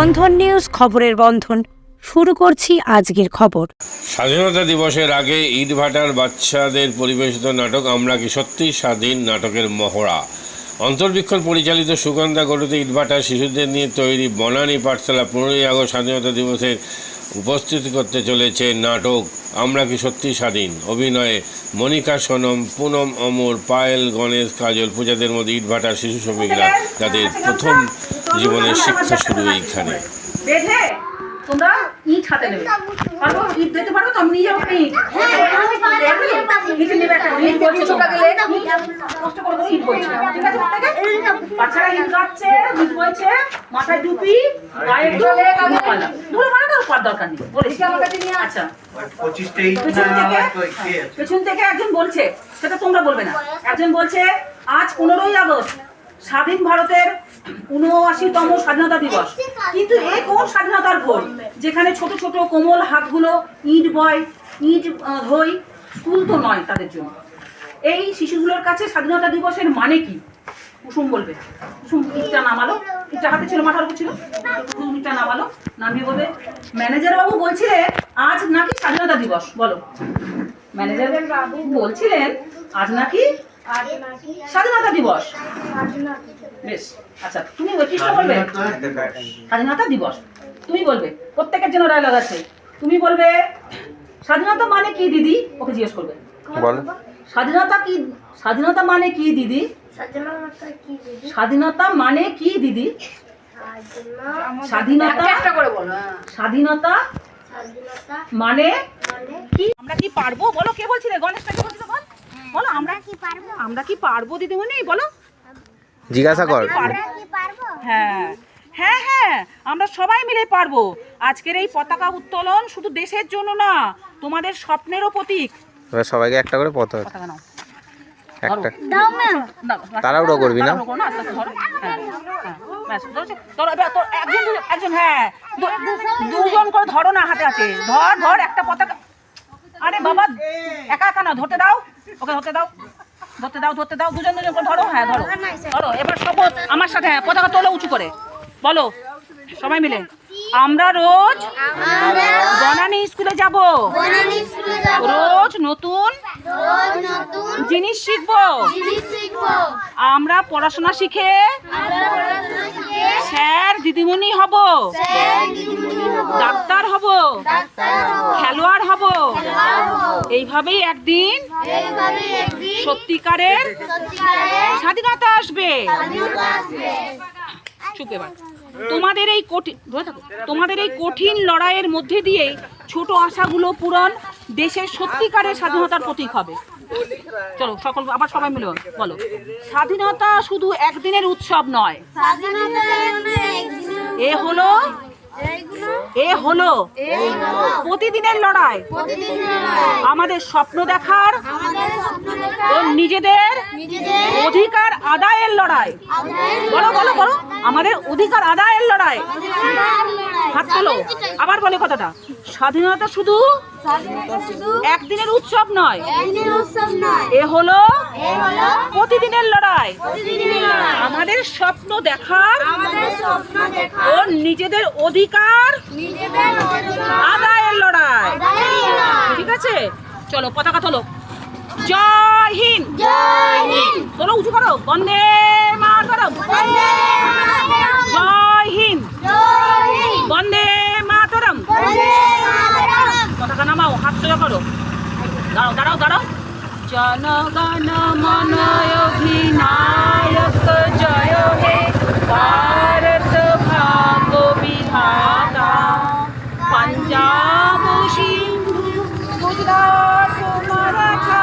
বন্ধন news খবরের বন্ধন। শুরু করছি আজকের খবর। স্বাধীনতা দিবসের আগে ইটভাটার বাচ্চাদের পরিবেশিত নাটক আমরা কি সত্যি স্বাধীন নাটকের মহড়া? অন্তর্বীক্ষণ পরিচালিত সুগন্ধা গরুতে ইটভাটা শিশুদের নিয়ে তৈরি বনানী পাঠশালা পনেরোই আগস্ট স্বাধীনতা দিবসের উপস্থিত করতে চলেছে নাটক আমরা কি সত্যি স্বাধীন? অভিনয়ে মনিকা সোনম, পুনম অমর, পায়েল গণেশ, কাজল, পূজাদের মধ্যে ইটভাটার শিশু শ্রমিকরা তাদের প্রথম জীবনের শিক্ষা শুরু এইখানে। তোমরা হাতে নেবে। পারব ইট দিতে পারব। তো আমি নিয়ে যাব ইট ইট নেবে একটা। ইট বলছে তোমরা গেলে। কষ্ট করে করে ইট বলছে ঠিক আছে বাচ্চারা ইট গাচ্ছে ইট বলছে মাথায় টুপি গায়ে ধুলো দরকার নেই। বলেছি আমার কাছে নিয়ে আচ্ছা। আছে? পেছন থেকে একজন বলছে সেটা তোমরা বলবে না। একজন বলছে আজ পনেরোই আগস্ট। স্বাধীন ভারতের উনআশিতম স্বাধীনতা দিবস। কিন্তু এ কোন স্বাধীনতার ভোর যেখানে ছোট ছোট কোমল হাতগুলো ইট বয়, ইট ধোয় স্কুল তো নয় তাদের জন্য। এই শিশুগুলোর কাছে স্বাধীনতা দিবসের মানে কি? কুসুম বলবে। কুসুম, ইটটা নামালো। ইটটা হাতে ছিল, মাথার উপর ছিল। কুসুম, ইটটা নামালো, নামিয়ে বলবে, ম্যানেজার বাবু বলছিলেন আজ নাকি স্বাধীনতা দিবস? বলো। ম্যানেজার বাবু বলছিলেন, আজ নাকি স্বাধীনতা দিবস। বেশ আচ্ছা তুমি ওই কৃষ্ণ বলবে? স্বাধীনতা দিবস। তুমি বলবে প্রত্যেকের জন্য ডায়লগ আছে তুমি বলবে স্বাধীনতা মানে কি দিদি? ওকে জিজ্ঞেস করবে। স্বাধীনতা কি স্বাধীনতা মানে কি দিদি? স্বাধীনতা মানে কি দিদি? স্বাধীনতা স্বাধীনতা মানে কি? আমরা কি পারব? বলো কে বলছিলে? গণেশটা কে বলছিল বল? বলো আমরা কি পারব? আমরা কি পারব দিদিমণি? বলো। জিজ্ঞাসা কর। পারব? হ্যাঁ। হ্যাঁ হ্যাঁ। আমরা সবাই মিলে পারব। আজকের এই পতাকা উত্তোলন শুধু দেশের জন্য না তোমাদের স্বপ্নেরও প্রতীক। এবার সবাইকে একটা করে পতাকা নাও। একটা। তাড়াহুড়ো করবি না? তোর একজন একজন হ্যাঁ। দু- দুজন করে ধরো না হাতে হাতে। ধর ধর একটা পতাকা। আরে বাবা একা একা না ধরতে দাও। ওকে ধরতে দাও। ধরতে দাও ধরতে দাও। দুজন দুজন করে ধরো। হ্যাঁ ধরো। ধরো। এবার শপথ আমার সাথে হ্যাঁ পতাকা তোলো উঁচু করে। বলো, সবাই মিলে। আমরা রোজ বনানী স্কুলে যাব। রোজ নতুন জিনিস শিখব। আমরা পড়াশোনা শিখে স্যার দিদিমণি হব। ডাক্তার হব। খেলোয়াড় হব। এইভাবেই একদিন সত্যিকারের স্বাধীনতা আসবে। চুপ তোমাদের এই কঠিন তোমাদের এই কঠিন লড়াইয়ের মধ্যে দিয়ে ছোট আশাগুলো পূরণ দেশের সত্যিকারের স্বাধীনতার প্রতীক হবে। চলো সকল আবার সবাই মিলে বলো। স্বাধীনতা শুধু একদিনের উৎসব নয় এ হলো এ হলো প্রতিদিনের লড়াই। আমাদের স্বপ্ন দেখার ও নিজেদের অধিকার আদায়ের লড়াই। বলো বলো বলো। আমাদের অধিকার আদায়ের লড়াই। হাত তোলো। আবার বলে কথাটা। স্বাধীনতা শুধু একদিনের উৎসব নয়। এ হলো প্রতিদিনের লড়াই। আমাদের স্বপ্ন দেখার ও নিজেদের অধিকার আদায়ের লড়াই। ঠিক আছে? চলো পতাকা তোলো। জয় হিন্দ। তোলো উঁচু করো। বন্দে মাতরম। জয় হিন্দ বন্দে মাতরম পতাকা নামাও হাত সোজা করো। দাঁড়াও দাঁড়াও দাঁড়াও। জনগণ মন অধিনায়ক জয় হে ভারত ভাগ বিধাতা। পাঞ্জাব, সিন্ধু, গুজরাট মারাঠা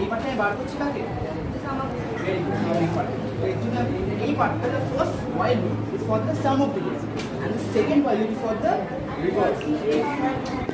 এই পার্টটা আমি বার করছি কাকে এই পার্টটা the first while loop is for the sum of and the second while is for the reverse